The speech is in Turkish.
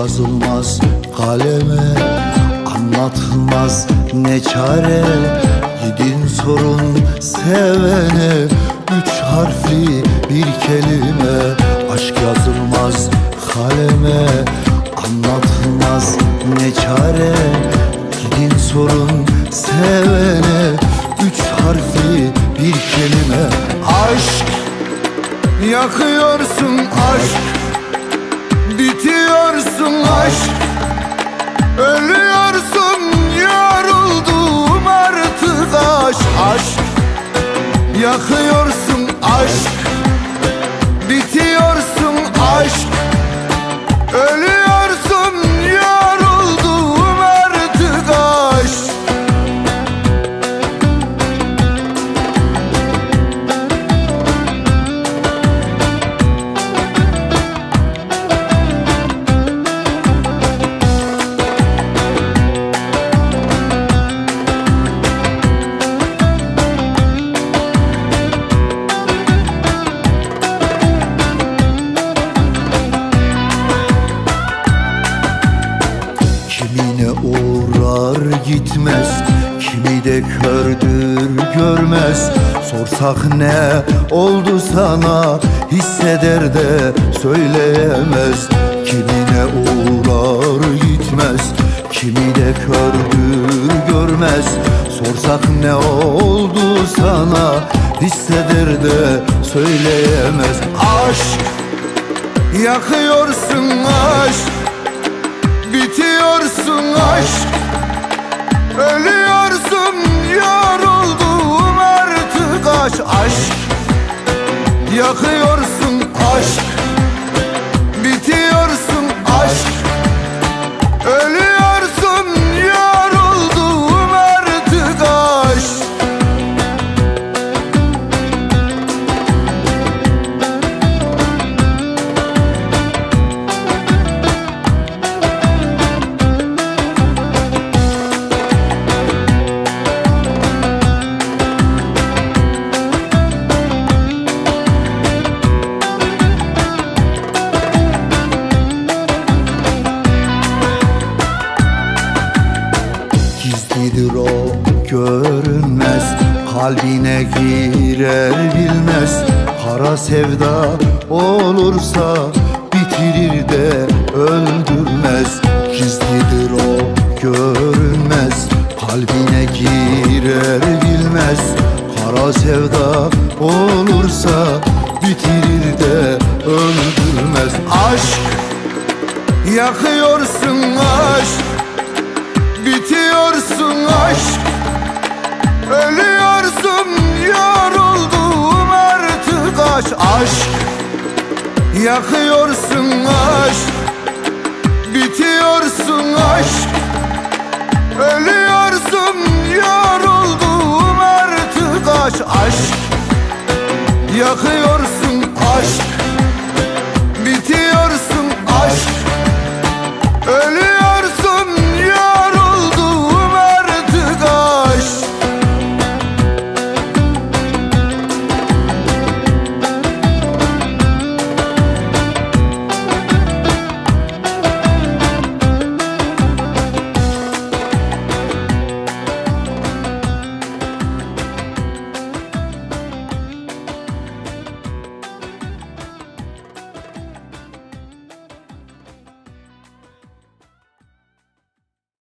yazılmaz kaleme Anlatılmaz ne çare. Gidin sorun sevene Üç harfli bir kelime. Aşk yazılmaz kaleme Anlatılmaz ne çare. Gidin sorun sevene Üç harfli bir kelime. Aşk Yakıyorsun aşk Bitiyorsun aşk Ölüyorsun yoruldum artık aşk. Aşk Yakıyorsun aşk Bitiyorsun aşk. Ölüyorsun uğrar gitmez Kimi de kördür görmez. Sorsak ne oldu sana Hisseder de söyleyemez. Kimine uğrar gitmez Kimi de kördür görmez. Sorsak ne oldu sana Hisseder de söyleyemez. Aşk Yakıyorsun aşk Bitiyorsun aşk. Ölüyorsun yoruldum artık aşk. Aşk Yakıyorsun Gizlidir o görünmez. Kalbine girer bilmez. Kara sevda olursa Bitirir de öldürmez. Gizlidir o görünmez. Kalbine girer bilmez. Kara sevda olursa Bitirir de öldürmez. Aşk Yakıyorsun aşk Bitiyorsun aşk. Ölüyorsun yoruldum artık aşk. Aşk. Yakıyorsun aşk. Bitiyorsun aşk. Ölüyorsun yoruldum artık aşk. Aşk. Yakıyorsun